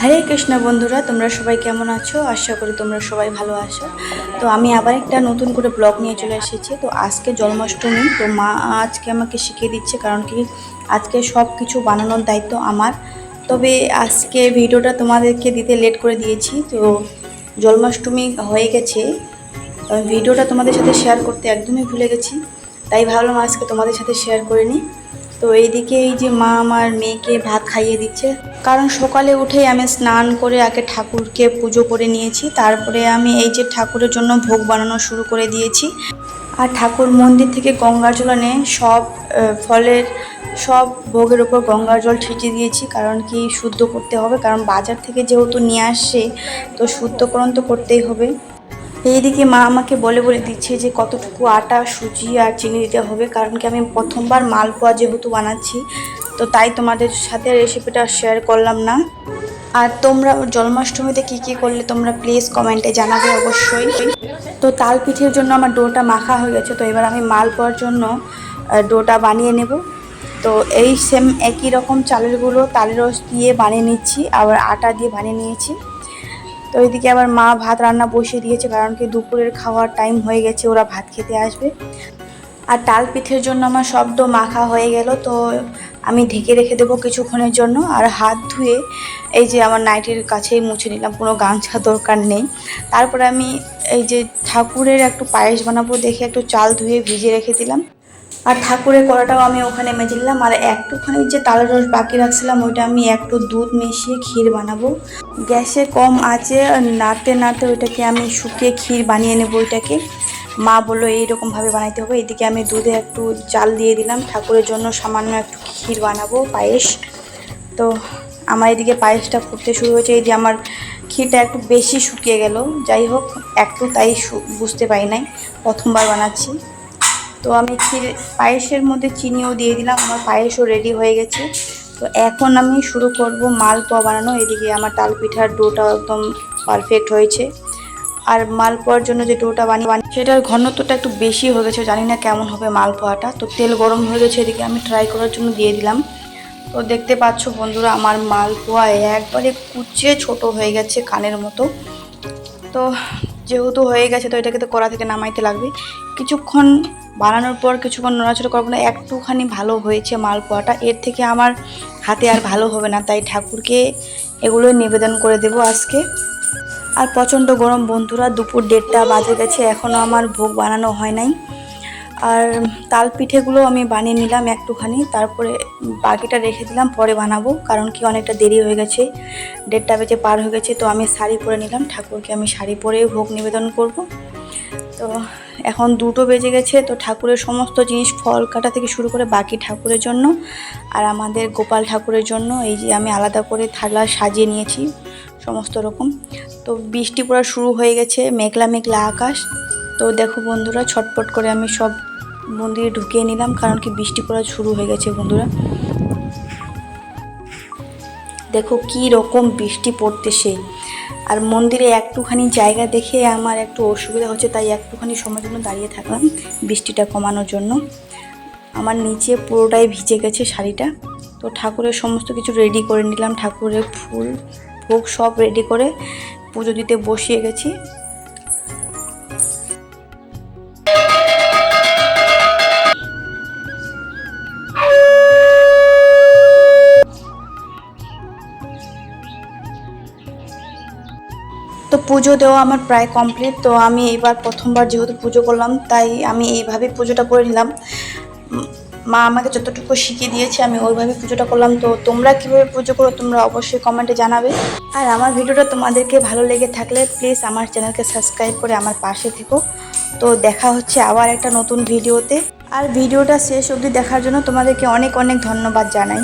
হরে কৃষ্ণ বন্ধুরা, তোমরা সবাই কেমন আছো? আশা করি তোমরা সবাই ভালো আছো। তো আমি আবার একটা নতুন করে ব্লগ নিয়ে চলে এসেছি। তো আজকে জন্মাষ্টমী, তো মা আজকে আমাকে শিখিয়ে দিচ্ছে কারণ কি, আজকে সব কিছু বানানোর দায়িত্ব আমার। তবে আজকে ভিডিওটা তোমাদেরকে দিতে লেট করে দিয়েছি। তো জন্মাষ্টমী হয়ে গেছে। ভিডিওটা তোমাদের সাথে শেয়ার করতে একদমই ভুলে গেছি। তাই ভাবলাম আজকে তোমাদের সাথে শেয়ার করে নিই। তো এইদিকে এই যে মা আমার মেয়েকে ভাত খাইয়ে দিচ্ছে। কারণ সকালে উঠেই আমি স্নান করে আগে ঠাকুরকে পুজো করে নিয়েছি। তারপরে আমি এই যে ঠাকুরের জন্য ভোগ বানানো শুরু করে দিয়েছি। আর ঠাকুর মন্দির থেকে গঙ্গার জল এনে সব ফলের সব ভোগের ওপর গঙ্গার জল ছিটিয়ে দিয়েছি। কারণ কি শুদ্ধ করতে হবে। কারণ বাজার থেকে যেহেতু নিয়ে আসছে তো শুদ্ধকরণ তো করতেই হবে। এইদিকে মা আমাকে বলে বলে দিচ্ছে যে কতটুকু আটা, সুজি আর চিনি দিতে হবে, কারণ কি আমি প্রথমবার মালপোয়া যেহেতু বানাচ্ছি, তো তাই তোমাদের সাথে রেসিপিটা শেয়ার করলাম না। আর তোমরা জন্মাষ্টমীতে কী কী করলে তোমরা প্লিজ কমেন্টে জানাবে অবশ্যই। তো তাল পিঠের জন্য আমার ডোটা মাখা হয়ে গেছে, তো এবার আমি মালপোয়ার জন্য ডোটা বানিয়ে নেব। তো এই সেম একই রকম চালের গুঁড়ো, তালের রস দিয়ে বানিয়ে নিচ্ছি, আবার আটা দিয়ে বানিয়ে নিয়েছি। তো এদিকে আবার মা ভাত রান্না বসিয়ে দিয়েছে, কারণ কি দুপুরের খাওয়ার টাইম হয়ে গেছে, ওরা ভাত খেতে আসবে। আর তাল পিঠের জন্য আমার শব্দ মাখা হয়ে গেল, তো আমি ঢেকে রেখে দেবো কিছুক্ষণের জন্য। আর হাত ধুয়ে এই যে আমার নাইটির কাছেই মুছে নিলাম, কোনো গামছা দরকার নেই। তারপরে আমি এই যে ঠাকুরের একটু পায়েস বানাবো দেখে একটু চাল ধুয়ে ভিজিয়ে রেখে দিলাম। আর ঠাকুরের কড়াটাও আমি ওখানে মেজে আর একটুখানি যে তালের রস বাকি রাখছিলাম, ওইটা আমি একটু দুধ মিশিয়ে ক্ষীর বানাবো। গ্যাসে কম আছে নাড়তে নাড়তে ওইটাকে আমি শুকিয়ে ক্ষীর বানিয়ে নেব ওইটাকে। মা বলল, এইরকমভাবে বানাইতে হবে। এদিকে আমি দুধে একটু চাল দিয়ে দিলাম। ঠাকুরের জন্য সামান্য একটু ক্ষীর বানাবো, পায়েস। তো আমার এদিকে পায়েসটা ফুটতে শুরু হয়েছে। এই যে আমার ক্ষীরটা একটু বেশি শুকিয়ে গেল। যাই হোক, একটু তাই বুঝতে পারি নাই। প্রথমবার বানাচ্ছি। তো আমি ক্ষীর পায়েসের মধ্যে চিনিও দিয়ে দিলাম, আমার পায়েসও রেডি হয়ে গেছে। তো এখন আমি শুরু করব মালপোয়া বানানো, এদিকে আমার তাল পিঠার ডোটা একদম পারফেক্ট হয়েছে। আর মালপোয়ার জন্য যে ডোটা বানিয়ে বানিয়ে, সেটার ঘনত্বটা একটু বেশি হয়ে গেছে, জানি না কেমন হবে মালপোয়াটা। তো তেল গরম হয়ে গেছে, এদিকে আমি ট্রাই করার জন্য দিয়ে দিলাম। তো দেখতে পাচ্ছ বন্ধুরা, আমার মালপোয়া একবারে কুচে ছোট হয়ে গেছে কানের মতো। তো যেহেতু হয়ে গেছে, তো এটাকে তো কড়া থেকে নামাইতে লাগবে। কিছুক্ষণ বানানোর পর কিছুক্ষণ নড়াচড়া করব না একটুখানি ভালো হয়েছে মালপোয়াটা এর থেকে আমার হাতে আর ভালো হবে না, তাই ঠাকুরকে এগুলো নিবেদন করে দেব আজকে। আর প্রচণ্ড গরম বন্ধুরা, দুপুর দেড়টা বাজে গেছে এখনও আমার ভোগ বানানো হয় নাই। আর তাল পিঠেগুলো আমি বানিয়ে নিলাম একটুখানি, তারপরে বাকিটা রেখে দিলাম, পরে বানাবো, কারণ কি অনেকটা দেরি হয়ে গেছে, দেড়টা বেজে পার হয়ে গেছে, তো আমি শাড়ি পরে নিলাম, ঠাকুরকে আমি শাড়ি পরে ভোগ নিবেদন করব। তো এখন দুটো বেজে গেছে, তো ঠাকুরের সমস্ত জিনিস ফল কাটা থেকে শুরু করে বাকি ঠাকুরের জন্য, আর আমাদের গোপাল ঠাকুরের জন্য, এই যে আমি আলাদা করে থালা সাজিয়ে নিয়েছি, সমস্ত রকম। তো বৃষ্টি পড়া শুরু হয়ে গেছে, মেঘলা মেঘলা আকাশ তো দেখো বন্ধুরা, ছটপট করে আমি সব মন্দিরে ঢুকিয়ে নিলাম, কারণ কি বৃষ্টি পড়া শুরু হয়ে গেছে বন্ধুরা। দেখো কি রকম বৃষ্টি পড়তেছে। আর মন্দিরে একটুখানি জায়গা দেখে আমার একটু অসুবিধা হচ্ছে, তাই একটুখানি সময়ের জন্য দাঁড়িয়ে থাকলাম বৃষ্টিটা কমানোর জন্য। আমার নিচে পুরোটাই ভিজে গেছে শাড়িটা। তো ঠাকুরের সমস্ত কিছু রেডি করে নিলাম, ঠাকুরের ফুল, ভোগ সব রেডি করে পুজো দিতে বসিয়ে গেছি। পুজো দেওয়া আমার প্রায় কমপ্লিট তো আমি এবার প্রথমবার যেহেতু পুজো করলাম, তাই আমি এইভাবে পুজোটা করে নিলাম। মা আমাকে যতটুকু শিখিয়ে দিয়েছে, আমি ওইভাবে পুজোটা করলাম। তো তোমরা কীভাবে পুজো করো, তোমরা অবশ্যই কমেন্টে জানাবে। আর আমার ভিডিওটা তোমাদেরকে ভালো লেগে থাকলে প্লিজ আমার চ্যানেলকে সাবস্ক্রাইব করে আমার পাশে থেকো। তো দেখা হচ্ছে আবার একটা নতুন ভিডিওতে। আর ভিডিওটা শেষ অবধি দেখার জন্য তোমাদেরকে অনেক অনেক ধন্যবাদ জানাই।